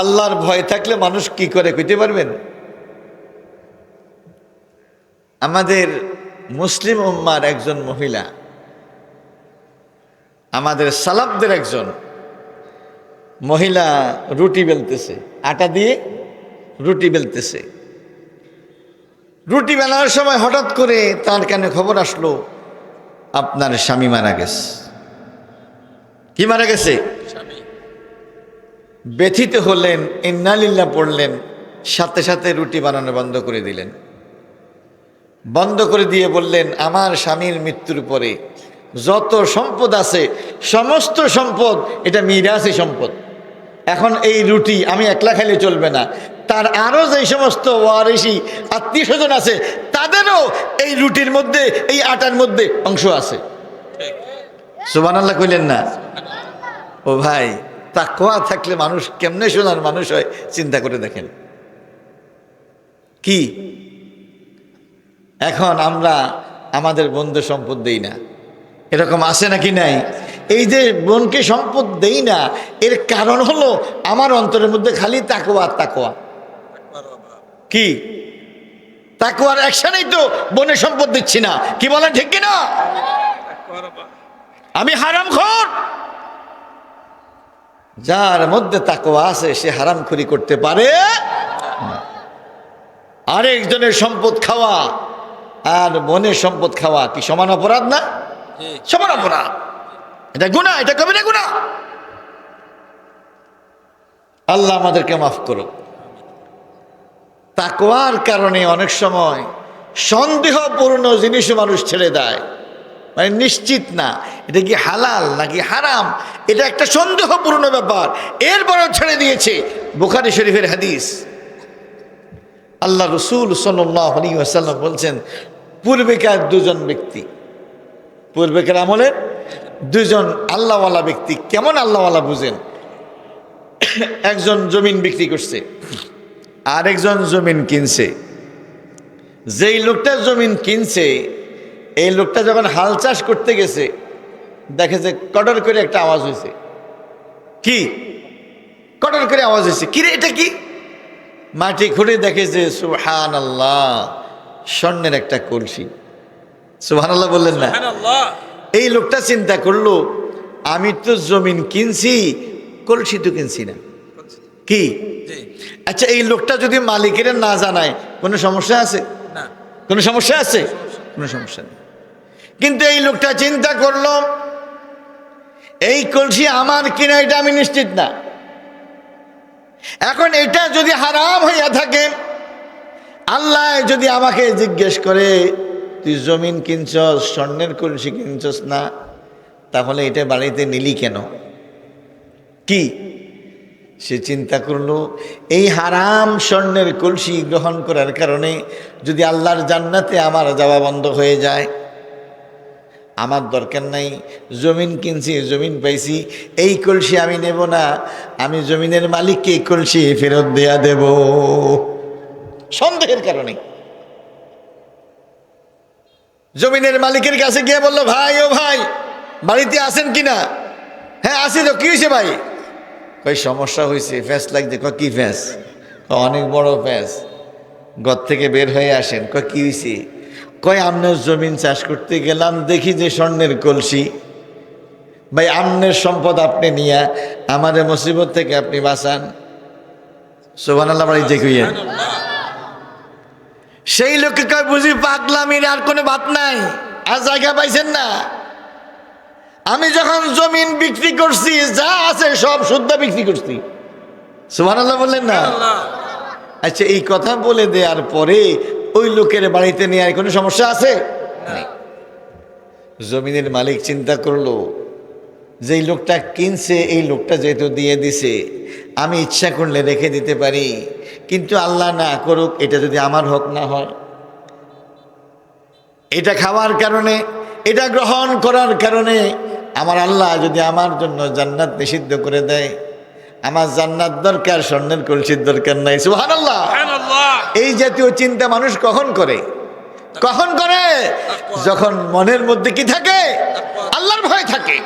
আল্লাহর ভয় থাকলে মানুষ কি করে কইতে পারবেন? আমাদের মুসলিম উম্মার একজন মহিলা, আমাদের সালাবদের একজন মহিলা রুটি বেলতেছে, আটা দিয়ে রুটি বেলতেছে। রুটি বেলার সময় হঠাৎ করে তার কানে খবর আসলো, আপনার স্বামী মারা গেছে। কি মারা গেছে? ব্যথিত হলেন ইন্নালিল্লা পড়লেন, সাথে সাথে রুটি বানানো বন্ধ করে দিলেন। বন্ধ করে দিয়ে বললেন, আমার স্বামীর মৃত্যুর পরে যত সম্পদ আছে, সমস্ত সম্পদ, এটা মিরাসি সম্পদ। এখন এই রুটি আমি একলা খাইলে চলবে না। তার আরও যে সমস্ত ওয়ারিসি আত্মীয় স্বজন আছে, তাদেরও এই রুটির মধ্যে, এই আটার মধ্যে অংশ আছে। সুবান আল্লাহ কইলেন না? ও ভাই তাকওয়া থাকলে মানুষ কেমনে শোনার মানুষ হয়, চিন্তা করে দেখেন। কি? এখন আমরা আমাদের বন্ধু সম্পদ দেই না। এরকম আছে নাকি নাই? এই যে বোনকে সম্পদ দেই না, এর কারণ হলো আমার অন্তরের মধ্যে খালি তাকোয়া তাকোয়া কি? তাকোয়ার অ্যাকশনেই তো বোনের সম্পদ দিচ্ছি না। কি বলেন, ঠিক কিনা? আমি হারাম খোর যার মধ্যে তাকোয়া আছে সে হারামখুরি করতে পারে। আরেকজনের সম্পদ খাওয়া আর বোনের সম্পদ খাওয়া কি সমান অপরাধ না? সমান অপরাধ। এটা গুণা এটা কবি না গুণা আল্লাহ আমাদেরকে মাফ করো তাকোয়ার কারণে অনেক সময় সন্দেহপূর্ণ জিনিসও মানুষ ছেড়ে দেয়। মানে নিশ্চিত না। এটা কি হালাল নাকি হারাম? এটা একটা সন্দেহপূর্ণ ব্যাপার। এরপরও ছেড়ে দিয়েছে বুখারি শরীফের হাদিস। আল্লাহ রসুল সাল্লাম বলছেন, পূর্বেকার দুজন ব্যক্তি পূর্বেকার আমলের দুজন আল্লাহওয়ালা ব্যক্তি। কেমন আল্লাহওয়ালা বুঝেন? একজন জমিন বিক্রি করছে আর একজন জমিন কিনছে। যেই লোকটা জমিন কিনছে এই লোকটা যখন হাল চাষ করতে গেছে দেখে যে কটর করে একটা আওয়াজ হয়েছে। কি? কটর করে আওয়াজ হয়েছে। কিরে এটা কি? মাটি খুঁড়ে দেখে যে সুহান আল্লাহ স্বর্ণের একটা কলসি। সুহান আল্লাহ বললেন না? এই লোকটা চিন্তা করল আমি তো জমিন কিনছি কলসি তো কিনছি না। কি? আচ্ছা এই লোকটা যদি মালিকের না জানায় কোনো সমস্যা আছে? কোনো সমস্যা আছে? কোনো সমস্যা নেই। কিন্তু এই লোকটা চিন্তা করল, এই কলসি আমার কিনা এটা আমি নিশ্চিত না। এখন এটা যদি হারাম হইয়া থাকে, আল্লাহ যদি আমাকে জিজ্ঞেস করে, তুই জমিন কিনছস, স্বর্ণের কলসি কিনছস না? তাহলে এটা বাড়িতে নিলি কেন? কি? সে চিন্তা করল, এই হারাম স্বর্ণের কলসি গ্রহণ করার কারণে যদি আল্লাহর জান্নাতে আমার যাওয়া বন্ধ হয়ে যায়, আমার দরকার নাই, জমিন কিনছি, জমিন পাইছি, এই কলসি আমি নেব না, আমি জমিনের মালিককে এই কলসি ফেরত দেয়া দেব। সন্দেহের কারণে। জমিনের মালিকের কাছে গিয়ে বলল, ভাই, ও ভাই, বাড়িতে আছেন কিনা? হ্যাঁ আসি তো, কি হয়েছে ভাই? কই, সমস্যা হয়েছে ফ্যাস লাগছে ক কি ফ্যাস অনেক বড় ফ্যাস ঘর থেকে বের হয়ে আসেন ক কি হয়েছে কয় আমনের জমিন চাষ করতে গেলাম, দেখি যে স্বর্ণের কলসি। ভাই, আমনের সম্পদ আপনি নিয়া, আমাদের মুসিবত থেকে আপনি বাঁচান। সোভান আল্লাহ বাড়ি যে সেই লোককে কয়, বুঝি পাগলামির আর কোনো বাত নাই। আর জায়গা পাইছেন না। আমি যখন জমিন বিক্রি করছি যা আছে সব শুদ্ধ বিক্রি করছি। সুমান আল্লাহ বললেন না? আচ্ছা এই কথা বলে দেওয়ার পরে ওই লোকের বাড়িতে নিয়ে আর কোনো সমস্যা আছে। জমিনের মালিক চিন্তা করল যে লোকটা কিনছে এই লোকটা যেহেতু দিয়ে দিছে আমি ইচ্ছা করলে রেখে দিতে পারি কিন্তু আল্লাহ না করুক এটা যদি আমার হক না হয়। এটা খাওয়ার কারণে এটা গ্রহণ করার কারণে আমার আল্লাহ যদি আমার জন্য জান্নাত নিষিদ্ধ করে দেয় আমার জান্নাত দরকার স্বর্ণের কলসির দরকার নাই। সুহান আল্লাহ এই জাতীয় চিন্তা মানুষ কখন করে? কখন করে? যখন মনের মধ্যে কি থাকে? আল্লাহর ভয় থাকে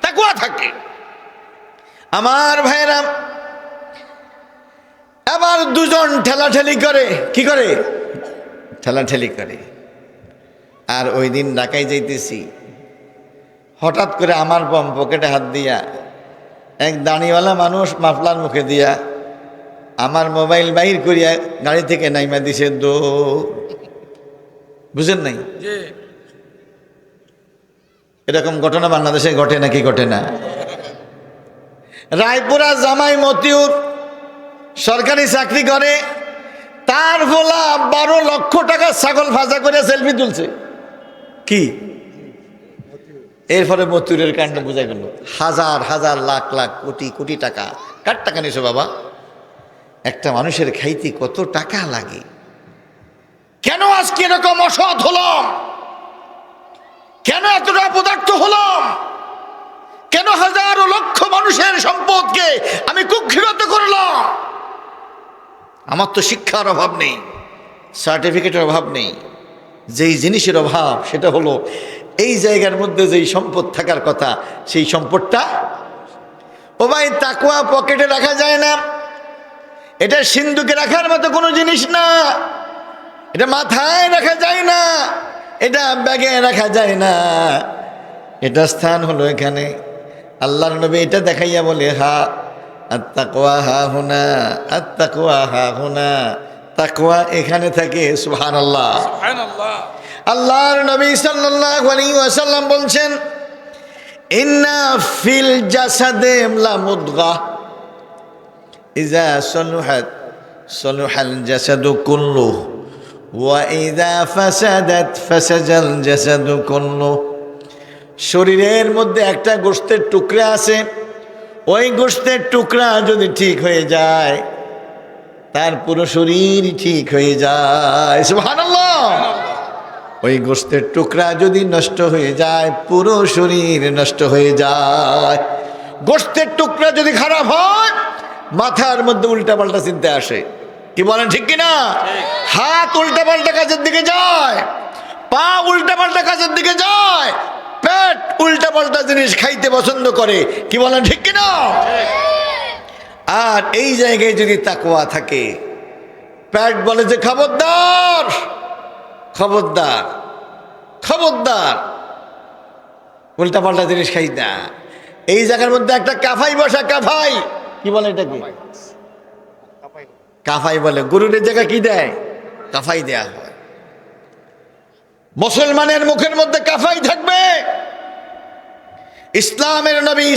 তাকুয়া থাকে। আমার ভাইরা আবার দুজন ঠেলাঠেলি করে। কি করে? ঠেলাঠেলি করে। আর ওই দিন ঢাকায় যাইতেছি। হঠাৎ করে আমার বম পকেটে হাত দিয়া এক দাঁড়িওয়ালা মানুষ মাফলার মুখে দিয়া আমার মোবাইল বাহির করিয়া গাড়ি থেকে নাইমা দিছে দো বুঝেন নাই? এরকম ঘটনা বাংলাদেশে ঘটে নাকি ঘটে না? রায়পুরা জামাই মতিউর সরকারি চাকরি করে তার ভোলা বারো লক্ষ টাকা ছাগল ভাজা করে সেলফি তুলছে। কি? এরপরে মতিউরের কাণ্ড বোঝা গেল হাজার হাজার লাখ লাখ কোটি কোটি টাকা। কার টাকা নিছো বাবা? একটা মানুষের খাইতে কত টাকা লাগে? কেন আজকে এরকম অসৎ হলাম? কেন এতটা অপদার্থ হলাম? কেন হাজারো লক্ষ মানুষের সম্পদকে আমি কুক্ষিগত করলাম? আমার তো শিক্ষার অভাব নেই, সার্টিফিকেটের অভাব নেই। যেই জিনিসের অভাব, সেটা হলো এই জায়গার মধ্যে যেই সম্পদ থাকার কথা, সেই সম্পদটা ও ভাই তাকুয়া পকেটে রাখা যায় না। এটা সিন্ধুকে রাখার মতো কোনো জিনিস না। এটা মাথায় রাখা যায় না। এটা ব্যাগে রাখা যায় না। এটা স্থান হলো এখানে। আল্লাহর নবী এটা দেখাইয়া বলে, হা আত্মাকোয়া হা হুনা আত্মাকোয়া হা হুনা, তাকওয়া এখানে থাকে সুহান আল্লাহ আল্লাহর নবী সাল্লাল্লাহু আলাইহি ওয়াসাল্লাম বলছেন, ইন্না ফিল জাসাদে মুদগা। সলুহাত সলুহাল জাসাদু কুল্লুহু ওয়া ফাসাদাত, ফাসাজাল জাসাদু কুল্লুহু শরীরের মধ্যে একটা গোশতের টুকরা আছে, ওই গোশতের টুকরা যদি ঠিক হয়ে যায়, তার পুরো শরীর ঠিক হয়ে যায়। ওই গোস্তের টুকরা যদি নষ্ট হয়ে যায়, পুরো শরীর নষ্ট হয়ে যায়। গোস্তের টুকরা যদি খারাপ হয়, মাথার মধ্যে উল্টা পাল্টা চিনতে আসে। কি বলেন, ঠিক কিনা? হাত উল্টা পাল্টা কাজের দিকে যায়, পা উল্টা পাল্টা কাজের দিকে যায়, পেট উল্টা পাল্টা জিনিস খাইতে পছন্দ করে। কি বলেন, ঠিক কিনা? আর এই জায়গায় যদি তাকোয়া থাকে, পেট বলে যে, খবরদার খবরদার খবরদার। উল্টা পাল্টা জিনিস খাই না। এই জায়গার মধ্যে একটা কাফাই বসা, কাফাই। কি বলে এটা কি কাফাই বলে। গরুরের জায়গা কি দেয়? কাফাই দেয়া হয়। মুসলমানের মুখের মধ্যে কাফাই থাকবে। ইসলামের নবী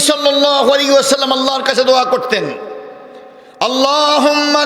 ওয়াসাল্লাম আল্লাহর কাছে দোয়া করতেন। আল্লাহুম্মা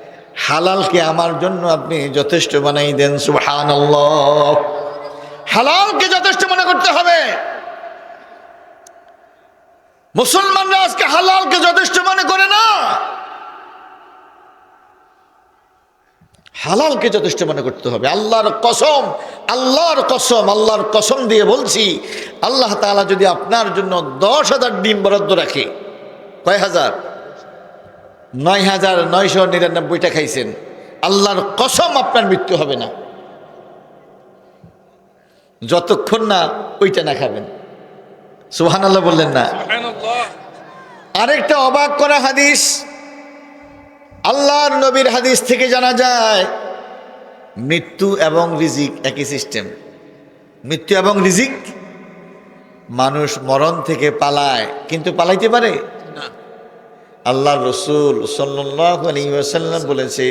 হালালকে আমার জন্য আপনি যথেষ্ট বানাই দেন, সুবহানাল্লাহ। হালালকে যথেষ্ট মনে করতে হবে। মুসলমানরা আজকে হালালকে যথেষ্ট মনে করে না। হালালকে যথেষ্ট মনে করতে হবে। আল্লাহর কসম আল্লাহর কসম আল্লাহর কসম দিয়ে বলছি, আল্লাহ তাআলা যদি আপনার জন্য দশ হাজার ডিম বরাদ্দ রাখে, কয় হাজার? নয় হাজার নয়শো নিরানব্বইটা খাইছেন। আল্লাহর কসম আপনার মৃত্যু হবে না। যতক্ষণ না ওইটা না খাবেন। সুহান আল্লাহ বললেন না। আরেকটা অবাক করা হাদিস। আল্লাহর নবীর হাদিস থেকে জানা যায় মৃত্যু এবং রিজিক একই সিস্টেম। মৃত্যু এবং রিজিক মানুষ মরণ থেকে পালায় কিন্তু পালাইতে পারে। আল্লাহ রসুল সাল্লাম বলেছে,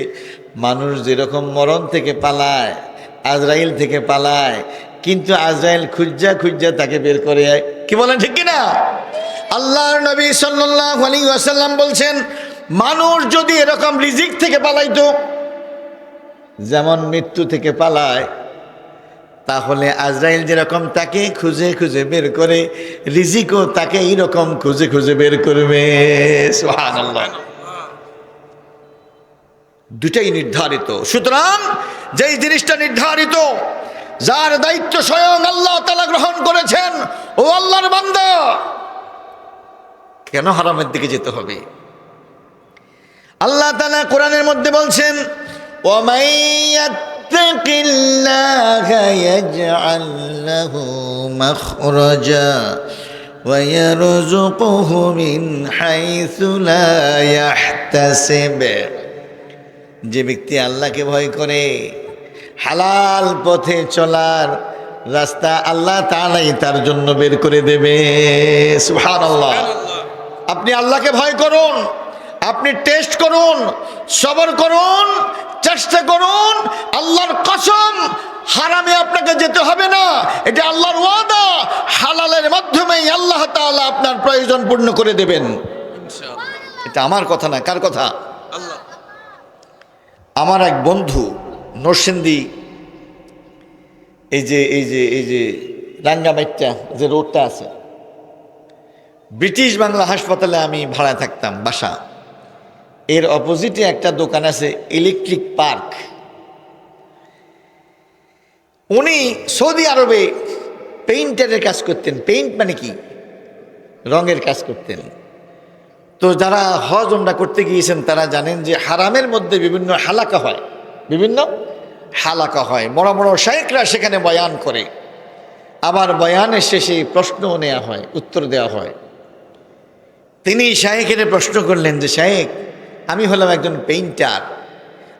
মানুষ যেরকম মরণ থেকে পালায়, আজরাইল থেকে পালায়, কিন্তু আজরাইল খুঁজা খুঁজা তাকে বের করে কি বলেন ঠিক কিনা? আল্লাহর নবী সাল্লাম বলছেন, মানুষ যদি এরকম রিজিক থেকে পালাইতো, যেমন মৃত্যু থেকে পালায় তাহলে আজরাইল যেরকম তাকে খুঁজে খুঁজে বের করে, রিজিকও তাকে এইরকম খুঁজে খুঁজে বের করবে। দুটাই নির্ধারিত। সুতরাং যেই জিনিসটা নির্ধারিত, যার দায়িত্ব স্বয়ং আল্লাহ তালা গ্রহণ করেছেন, ও আল্লাহর বান্দ, কেন হারামের দিকে যেতে হবে? আল্লাহ তালা কোরআনের মধ্যে বলছেন يَتَّقِ اللَّهَ يَجْعَل لَّهُ مَخْرَجًا وَيَرْزُقْهُ مِنْ حَيْثُ لَا يَحْتَسِبُ যে ব্যক্তি আল্লাহকে ভয় করে হালাল পথে চলার রাস্তা আল্লাহ তালাই তার জন্য বের করে দেবে সুবহানাল্লাহ আপনি আল্লাহকে ভয় করুন আপনি টেস্ট করুন সবর করুন চেষ্টা করুন আল্লাহর কসম হারামে আপনাকে যেতে হবে না। এটা আল্লাহর ওয়াদা হালালের মাধ্যমেই আল্লাহ তাআলা আপনার প্রয়োজন পূর্ণ করে দেবেন। এটা আমার কথা না কার কথা? আমার এক বন্ধু নরসিংদী এই যে এই যে এই যে রাঙ্গামাইটটা যে রোডটা আছে। ব্রিটিশ বাংলা হাসপাতালে আমি ভাড়া থাকতাম বাসা। এর অপোজিটে একটা দোকান আছে, ইলেকট্রিক পার্ক। উনি সৌদি আরবে পেইন্টারের কাজ করতেন। পেইন্ট মানে কি? রঙের কাজ করতেন। তো যারা হজ ওমরা করতে গিয়েছেন, তারা জানেন যে হারামের মধ্যে বিভিন্ন হালাকা হয়। বিভিন্ন হালাকা হয়। বড় বড় শায়েকরা সেখানে বয়ান করে। আবার বয়ানের শেষে প্রশ্নও নেওয়া হয়, উত্তর দেওয়া হয়। তিনি শায়েকের প্রশ্ন করলেন যে শায়েক আমি হলাম একজন পেইন্টার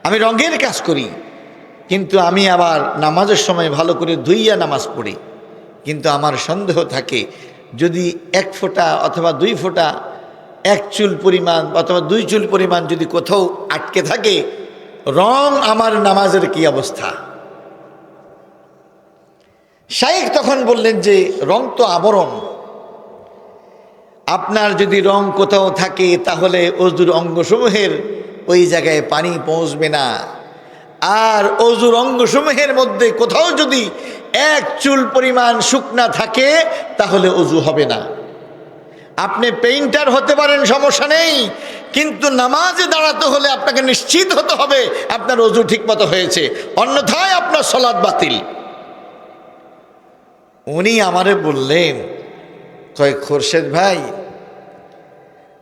আমি রঙের কাজ করি, কিন্তু আমি আবার নামাজের সময় ভালো করে ধুইয়া নামাজ পড়ি। কিন্তু আমার সন্দেহ থাকে, যদি এক ফোঁটা অথবা দুই ফোঁটা এক চুল পরিমাণ অথবা দুই চুল পরিমাণ যদি কোথাও আটকে থাকে, রং আমার নামাজের কি অবস্থা? শাইখ তখন বললেন যে, রং তো আবরণ। আপনার যদি রং কোথাও থাকে, তাহলে অজুর অঙ্গসমূহের ওই জায়গায় পানি পৌঁছবে না। আর অজুর অঙ্গসমূহের মধ্যে কোথাও যদি এক চুল পরিমাণ শুকনা থাকে, তাহলে অজু হবে না। আপনি পেইন্টার হতে পারেন, সমস্যা নেই, কিন্তু নামাজে দাঁড়াতে হলে আপনাকে নিশ্চিত হতে হবে, আপনার অজু ঠিকমতো হয়েছে। অন্যথায় আপনার সলাদ বাতিল। উনি আমারে বললেন কয়, খোরশেদ ভাই,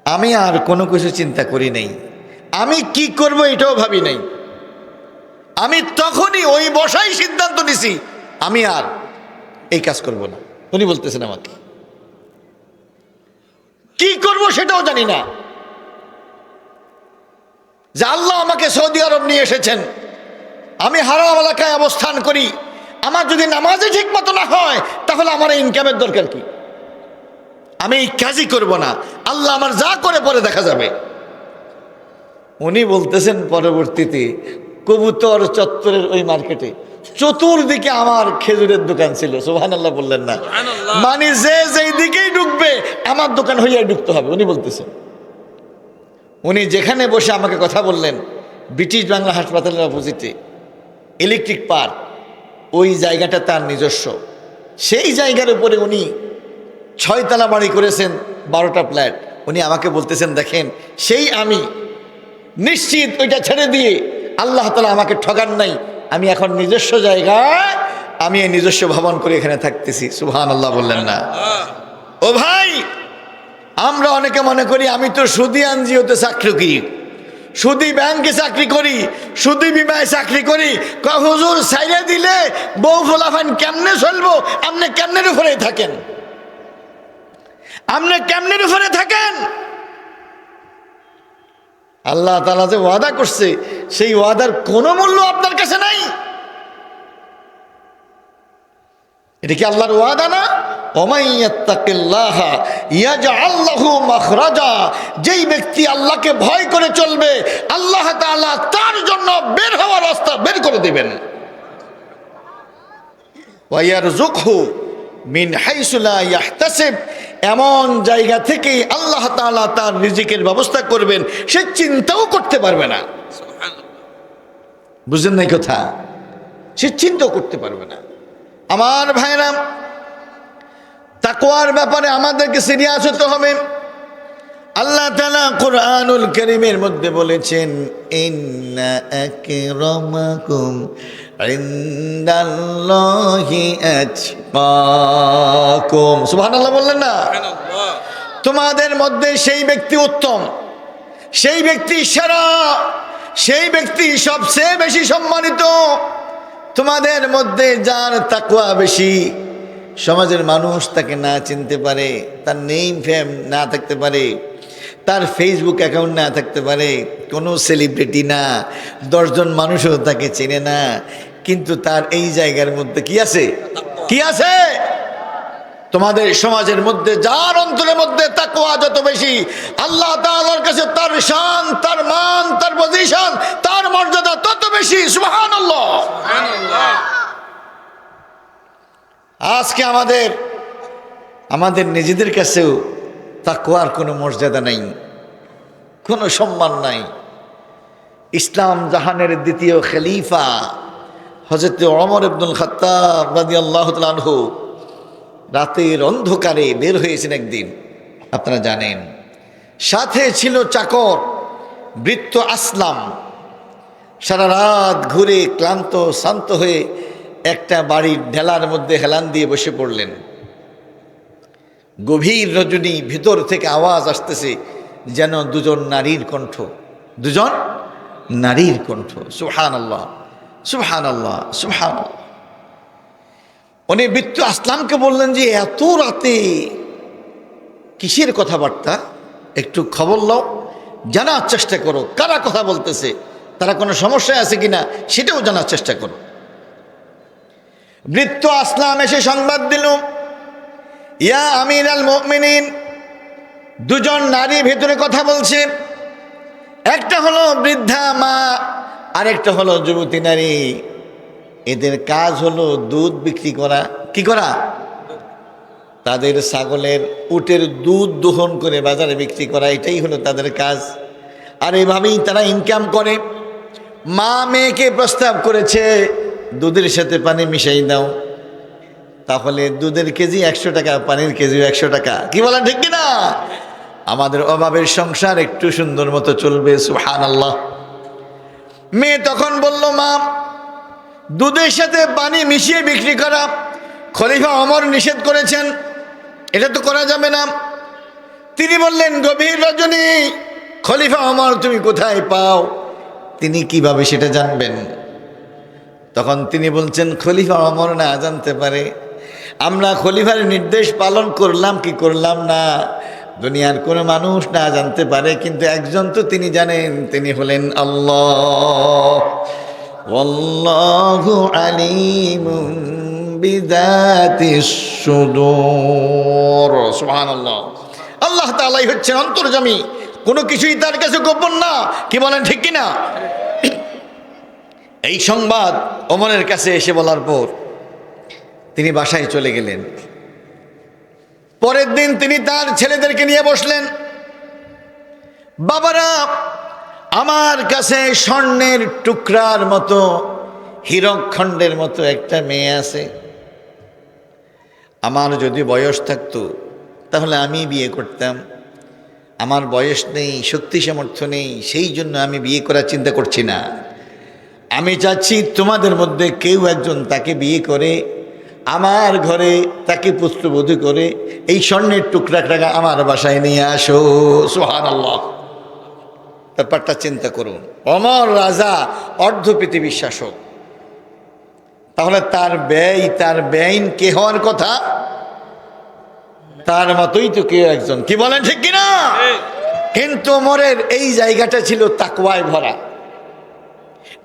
আমি আর কোনো কিছু চিন্তা করি নাই। আমি কি করব এটাও ভাবি নাই। আমি তখনই ওই বসাই সিদ্ধান্ত নিছি, আমি আর এই কাজ করব না। উনি বলতেছেন আমাকে। কি করব সেটাও জানি না। যে আল্লাহ আমাকে সৌদি আরব নিয়ে এসেছেন, আমি হারাম এলাকায় অবস্থান করি। আমার যদি নামাজে ঠিক মতো না হয়, তাহলে আমার ইনকামের দরকার কি? আমি এই কাজই করব না। আল্লাহ আমার যা করে পরে দেখা যাবে। উনি বলতেছেন পরবর্তীতে কবুতর চত্বরের ওই মার্কেটে চতুর্দিকে আমার খেজুরের দোকান ছিল সোহান আল্লাহ বললেন না। মানে যে যেই দিকেই ঢুকবে আমার দোকান হইয়া ঢুকতে হবে উনি বলতেছেন। উনি যেখানে বসে আমাকে কথা বললেন ব্রিটিশ বাংলা হাসপাতালের অপোজিটে ইলেকট্রিক পার্ক ওই জায়গাটা তার নিজস্ব। সেই জায়গার উপরে উনি ছয়তলা বাড়ি করেছেন, বারোটা ফ্ল্যাট। উনি আমাকে বলতেছেন, দেখেন, সেই আমি নিশ্চিত ওইটা ছেড়ে দিয়ে আল্লাহ তালা আমাকে ঠগান নাই। আমি এখন নিজস্ব জায়গায়, আমি এই নিজস্ব ভবন করে এখানে থাকতেছি। সুহান আল্লাহ বললেন না। ও ভাই, আমরা অনেকে মনে করি আমি তো সুদি আনজিওতে চাকরি করি। সুদি ব্যাংকে চাকরি করি, সুদি বিমায় চাকরি করি। হুজুর সাইরে দিলে বউ ফোলাফান কেমনে চলবো? আপনি কেমনের উপরে থাকেন? আপনি কেমনের উপরে থাকেন? আল্লাহ তালা যে ওয়াদা করছে, সেই ওয়াদার কোনো মূল্য আপনার কাছে নাই। এটা কি আল্লাহর ওয়াদা না? যেই ব্যক্তি আল্লাহকে ভয় করে চলবে, আল্লাহ তাআলা তার জন্য বের হওয়ার রাস্তা বের করে দেবেন। মিন হাইসুলা ইয়াহতাসিব এমন জায়গা থেকে আল্লাহ তাআলা তার রিজিকের ব্যবস্থা করবেন সে চিন্তাও করতে পারবে না। বুঝলেন নাই কথা? সে চিন্তাও করতে পারবে না। আমার ভাইরাম তাকোয়ার ব্যাপারে আমাদেরকে সিরিয়াস হতে হবে। আল্লাহ তালা কোরআনুল করিমের মধ্যে বলেছেন সুবহানাল্লাহ বললেন না? তোমাদের মধ্যে সেই ব্যক্তি উত্তম সেই ব্যক্তি সেরা সেই ব্যক্তি সবচেয়ে বেশি সম্মানিত। তোমাদের মধ্যে যার তাকুয়া বেশি সমাজের মানুষ তাকে না চিনতে পারে তার নেম ফেম না থাকতে পারে। তার ফেসবুক অ্যাকাউন্ট না থাকতে পারে, কোনো সেলিব্রিটি না, দশজন মানুষও তাকে চেনে না, কিন্তু তার এই জায়গার মধ্যে কি আছে? কি আছে? তোমাদের সমাজের মধ্যে, যার অন্তরের মধ্যে তাকওয়া যত বেশি, আল্লাহ তাআলার কাছে তার শান, তার মান, তার পজিশন তার মর্যাদা তত বেশি সুবহানাল্লাহ। আজকে আমাদের আমাদের নিজেদের কাছেও তাকওয়ার কোনো মর্যাদা নাই, কোনো সম্মান নাই। ইসলাম জাহানের দ্বিতীয় খলিফা হজরত অমর আব্দুল খাত্তাব রাদিয়াল্লাহু তাআলা আনহু রাতের অন্ধকারে বের হয়েছেন একদিন, আপনারা জানেন। সাথে ছিল চাকর বৃত্ত আসলাম। সারা রাত ঘুরে ক্লান্ত, শান্ত হয়ে একটা বাড়ির ঢেলার মধ্যে হেলান দিয়ে বসে পড়লেন। গভীর রজনী ভিতর থেকে আওয়াজ আসতেছে, যেন দুজন নারীর কণ্ঠ। দুজন নারীর কণ্ঠ। সুহান আল্লাহ সুহান আল্লাহ সুহান উনি বৃত্ত আসলামকে বললেন যে, এত রাতে কিসের কথাবার্তা? একটু খবর লও, জানার চেষ্টা করো। কারা কথা বলতেছে? তারা কোনো সমস্যায় আছে কিনা সেটাও জানার চেষ্টা করো। বৃত্ত আসলাম এসে সংবাদ দিল ইয়া আমির আল মিনিন দুজন নারী ভেতরে কথা বলছে। একটা হলো বৃদ্ধা মা, আরেকটা হলো যুবতী নারী। এদের কাজ হলো দুধ বিক্রি করা। কি করা? তাদের ছাগলের উটের দুধ দোহন করে বাজারে বিক্রি করা, এটাই হলো তাদের কাজ। আর এভাবেই তারা ইনকাম করে। মা মেয়েকে প্রস্তাব করেছে, দুধের সাথে পানি মিশাই দাও। তাহলে দুধের কেজি একশো টাকা, পানির কেজি একশো টাকা। কি বলেন ঠিক কিনা? আমাদের অভাবের সংসার একটু সুন্দর মতো চলবে সুহান আল্লাহ মেয়ে তখন বলল, মা, দুধের সাথে পানি মিশিয়ে বিক্রি করা, খলিফা অমর নিষেধ করেছেন, এটা তো করা যাবে না। তিনি বললেন, গভীর রজনী, খলিফা অমর তুমি কোথায় পাও? তিনি কীভাবে সেটা জানবেন? তখন তিনি বলছেন, খলিফা অমর না জানতে পারে। আমরা খলিফার নির্দেশ পালন করলাম, কি করলাম না? দুনিয়ার কোনো মানুষ না জানতে পারে, কিন্তু একজন তো তিনি জানেন, তিনি হলেন আল্লাহ। আল্লাহ তালাই হচ্ছেন অন্তর্জামী। কোনো কিছুই তার কাছে গোপন না। কি বলেন, ঠিক কিনা? এই সংবাদ অমরের কাছে এসে বলার পর তিনি বাসায় চলে গেলেন। পরের দিন তিনি তার ছেলেদেরকে নিয়ে বসলেন। বাবারা, আমার কাছে স্বর্ণের টুকরার মতো হীরকখণ্ডের মতো একটা মেয়ে আছে। আমার যদি বয়স থাকতো, তাহলে আমি বিয়ে করতাম। আমার বয়স নেই, শক্তি সামর্থ্য নেই, সেই জন্য আমি বিয়ে করার চিন্তা করছি না। আমি চাচ্ছি তোমাদের মধ্যে কেউ একজন তাকে বিয়ে করে আমার ঘরে তাকে পুত্রবধূ করে এই স্বর্ণের টুকরা টাকা আমার বাসায় নিয়ে আসো। সোহান আল্লাহ ব্যাপারটা চিন্তা করুন। অমর রাজা অর্ধ পৃথিবীর শাসক। তাহলে তার ব্যয় তার ব্যয়ন কে হওয়ার কথা? তার মতোই তো কেউ একজন। কি বলেন ঠিক কিনা? কিন্তু ওমরের এই জায়গাটা ছিল তাকওয়ায় ভরা।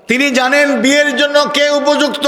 তিনি জানেন বিয়ের জন্য কে উপযুক্ত?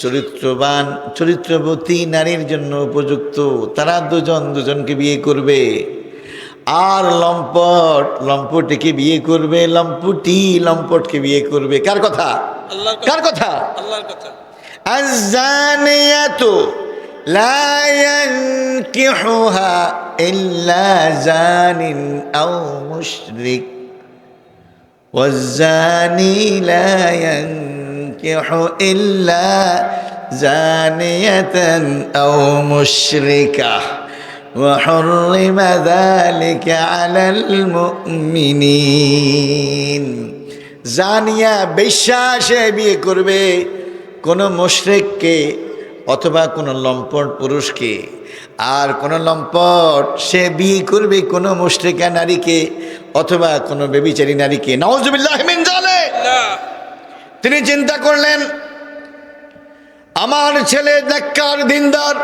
চরিত্রবান চরিত্রবতী নারীর জন্য উপযুক্ত। তারা দুজন দুজনকে বিয়ে করবে। আর লম্পট লম্পটিকে বিয়ে করবে লম্পটি লম্পটকে বিয়ে করবে। কার কথা? কার কথা? আল্লাহর জানিন ينكح إلا زانية أو مشركة وحرم ذلك على المؤمنين জানিয়া বিশ্বাসে বিয়ে করবে কোনো মুশরিককে অথবা কোনো লম্পট পুরুষকে আর কোনো লম্পট সে বিয়ে করবে কোনো মুশরিকা নারীকে অথবা কোনো বেবিচারী নারীকে নওয়াজবিল্লাহ মিন জালে আল্লাহ তিনি চিন্তা করলেন, আমার ছেলে নেককার, দিনদার,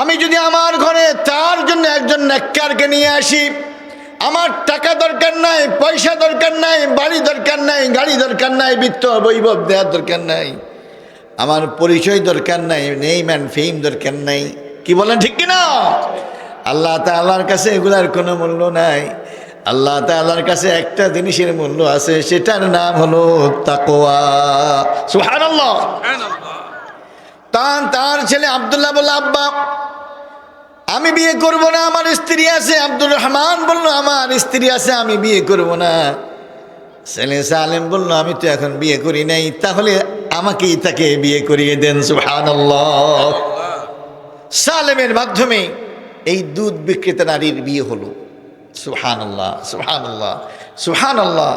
আমি যদি আমার ঘরে তার জন্য একজন নেককারকে নিয়ে আসি, আমার টাকা দরকার নাই, পয়সা দরকার নাই, বাড়ি দরকার নাই, গাড়ি দরকার নাই, বৃত্ত, বৈভব দেওয়ার দরকার নাই, আমার পরিচয় দরকার নাই নেই ম্যান ফেম দরকার নাই। কি বলেন, ঠিক কিনা? আল্লাহ তাল্লাহর কাছে এগুলার কোনো মূল্য নাই। আল্লাহ তাল্লাহর কাছে একটা জিনিসের মূল্য আছে, সেটার নাম হলো তাকোয়া সুবহানাল্লাহ। তার তার ছেলে আবদুল্লাহ বলল, আব্বা, আমি বিয়ে করব না, আমার স্ত্রী আছে। আব্দুর রহমান বলল, আমার স্ত্রী আছে, আমি বিয়ে করব না। ছেলে সালেম বলল, আমি তো এখন বিয়ে করি নাই, তাহলে আমাকেই তাকে বিয়ে করিয়ে দেন। সুবহানাল্লাহ। সালেমের মাধ্যমে এই দুধ বিক্রেতা নারীর বিয়ে হলো। সুহানাল্লাহ সুহানাল্লাহ সুহানাল্লাহ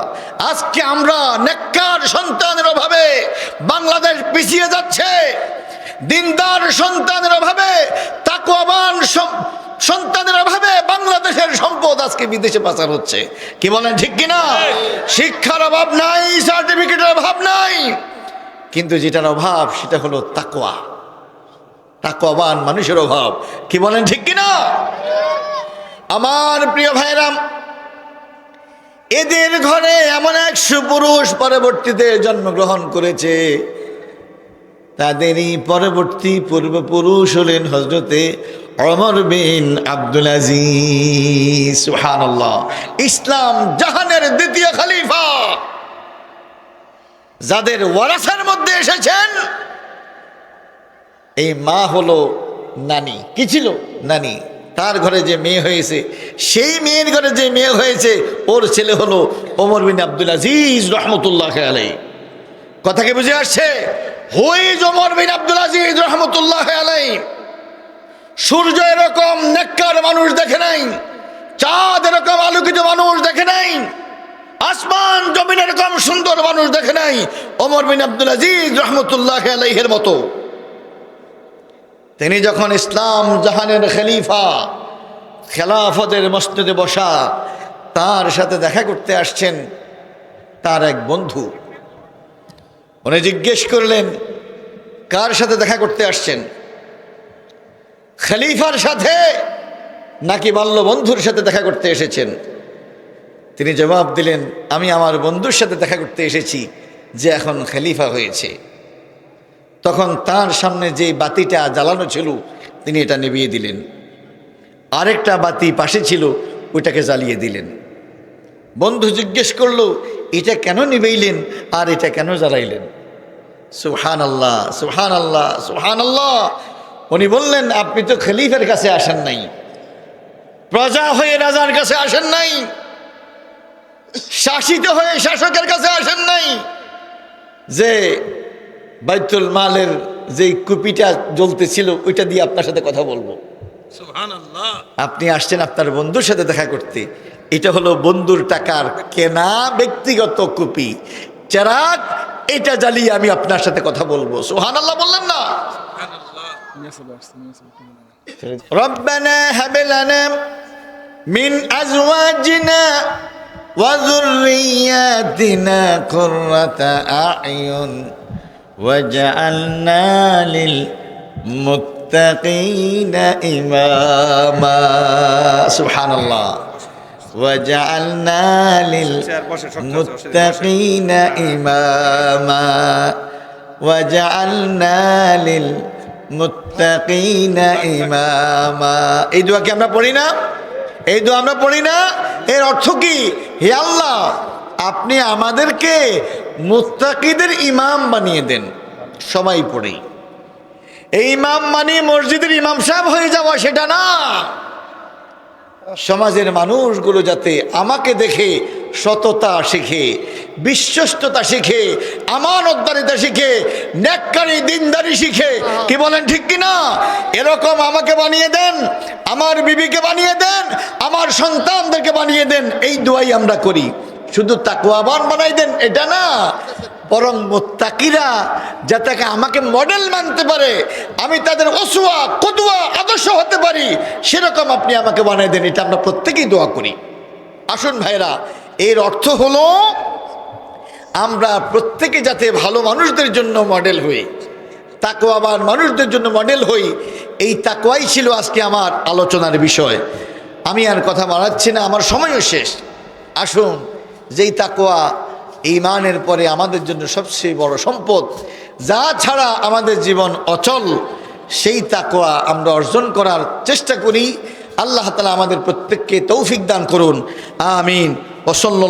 আজকে আমরা নেককার সন্তানের অভাবে বাংলাদেশ পিছিয়ে যাচ্ছে। দিনদার সন্তানের অভাবে, তাকওয়াবান সন্তানের অভাবে বাংলাদেশের সম্পদ আজকে বিদেশে পাচার হচ্ছে। কি বলেন, ঠিক কিনা? শিক্ষার অভাব নাই সার্টিফিকেটের অভাব নাই। কিন্তু যেটার অভাব, সেটা হলো তাকওয়া। তাকওয়াবান মানুষের অভাব। কি বলেন, ঠিক কিনা? আমার প্রিয় ভাইরাম এদের ঘরে এমন এক সুপুরুষ পরবর্তীতে জন্মগ্রহণ করেছে। তাদেরই পরবর্তী পূর্বপুরুষ হলেন হজরতে অমর বিন আব্দুল আজিজ। ইসলাম জাহানের দ্বিতীয় খলিফা। যাদের ওয়ারাসার মধ্যে এসেছেন, এই মা হলো নানি। কি ছিল? নানি। তার ঘরে যে মেয়ে হয়েছে, সেই মেয়ের ঘরে যে মেয়ে হয়েছে, ওর ছেলে হলো ওমর বিন আব্দুল আজিজ রহমতুল্লাহ আলাই কথা কি বুঝে আসছে? হুইজ ওমর বিন আব্দুল আজিজ রহমতুল্লাহ আলাই সূর্য এরকম নেককার মানুষ দেখে নাই, চাঁদ এরকম আলোকিত মানুষ দেখে নাই, আসমান জমিন এরকম সুন্দর মানুষ দেখে নাই, ওমর বিন আব্দুল আজিজ রহমতুল্লাহ আলাইহের মতো। তিনি যখন ইসলাম জাহানের খলিফা, খেলাফতের মসজিদে বসা, তার সাথে দেখা করতে আসছেন তার এক বন্ধু। উনি জিজ্ঞেস করলেন, কার সাথে দেখা করতে আসছেন? খলিফার সাথে নাকি বাল্য বন্ধুর সাথে দেখা করতে এসেছেন? তিনি জবাব দিলেন, আমি আমার বন্ধুর সাথে দেখা করতে এসেছি, যে এখন খলিফা হয়েছে। তখন তার সামনে যে বাতিটা জ্বালানো ছিল, তিনি এটা নিভিয়ে দিলেন। আরেকটা বাতি পাশে ছিল, ওইটাকে জ্বালিয়ে দিলেন। বন্ধু জিজ্ঞেস করল, এটা কেন নিবেইলেন আর এটা কেন জ্বালাইলেন? সুহান আল্লাহ সুহান আল্লাহ সুহান আল্লাহ উনি বললেন, আপনি তো খলিফের কাছে আসেন নাই। প্রজা হয়ে রাজার কাছে আসেন নাই। শাসিত হয়ে শাসকের কাছে আসেন নাই যে বাইতুল মালের যে কুপিটা জ্বলতেছিল ওইটা দিয়ে আপনার সাথে কথা বলবো সুবহানাল্লাহ আপনি আসছেন আপনার বন্ধুর সাথে দেখা করতে এটা হলো বন্ধুর টাকার কেনা ব্যক্তিগত কুপি চেরাগ এটা জ্বালিয়ে আমি আপনার সাথে কথা বলবো সোহান আল্লাহ বললেন না সুবহানাল্লাহ ربنا هب لنا من أزواجنا وذرياتنا قرة أعين وجعلنا للمتقين إماما سبحان الله وجعلنا للمتقين إماما وجعلنا للمتقين إماما এই দোয়া কি আমরা পড়ি না এই দোয়া আমরা পড়ি না এর অর্থ কি হে আল্লাহ আপনি আমাদেরকে মুত্তাকিদের ইমাম বানিয়ে দেন, সবাই পড়ি। এই ইমাম মানে মসজিদের ইমাম সাহেব হয়ে যাওয়া, সেটা না। সমাজের মানুষগুলো যাতে আমাকে দেখে, সততা শিখে, বিশ্বস্ততা শিখে আমার আমানতদারিতা শিখে নেককারি দিনদারি শিখে, কি বলেন ঠিক কি না এরকম আমাকে বানিয়ে দেন, আমার বিবিকে বানিয়ে দেন, আমার সন্তানদেরকে বানিয়ে দেন, এই দোয়াই আমরা করি। শুধু তাকুয়াবান বানাই দেন, এটা না। বরং মোত্তাকিরা যাতে আমাকে মডেল মানতে পারে, আমি তাদের অসুয়া কদুয়া আদর্শ হতে পারি, সেরকম আপনি আমাকে বানাই দেন, এটা আমরা প্রত্যেকেই দোয়া করি। আসুন ভাইরা, এর অর্থ হলো, আমরা প্রত্যেকে যাতে ভালো মানুষদের জন্য মডেল হই তাকোয়াবান মানুষদের জন্য মডেল হই, এই তাকোয়াই ছিল আজকে আমার আলোচনার বিষয়। আমি আর কথা বাড়াচ্ছি না, আমার সময়ও শেষ। আসুন যেই তাকোয়া ইমানের পরে আমাদের জন্য সবচেয়ে বড় সম্পদ, যা ছাড়া আমাদের জীবন অচল, সেই তাকোয়া আমরা অর্জন করার চেষ্টা করি। আল্লাহ তালা আমাদের প্রত্যেককে তৌফিক দান করুন। আমিন। ওসল্ল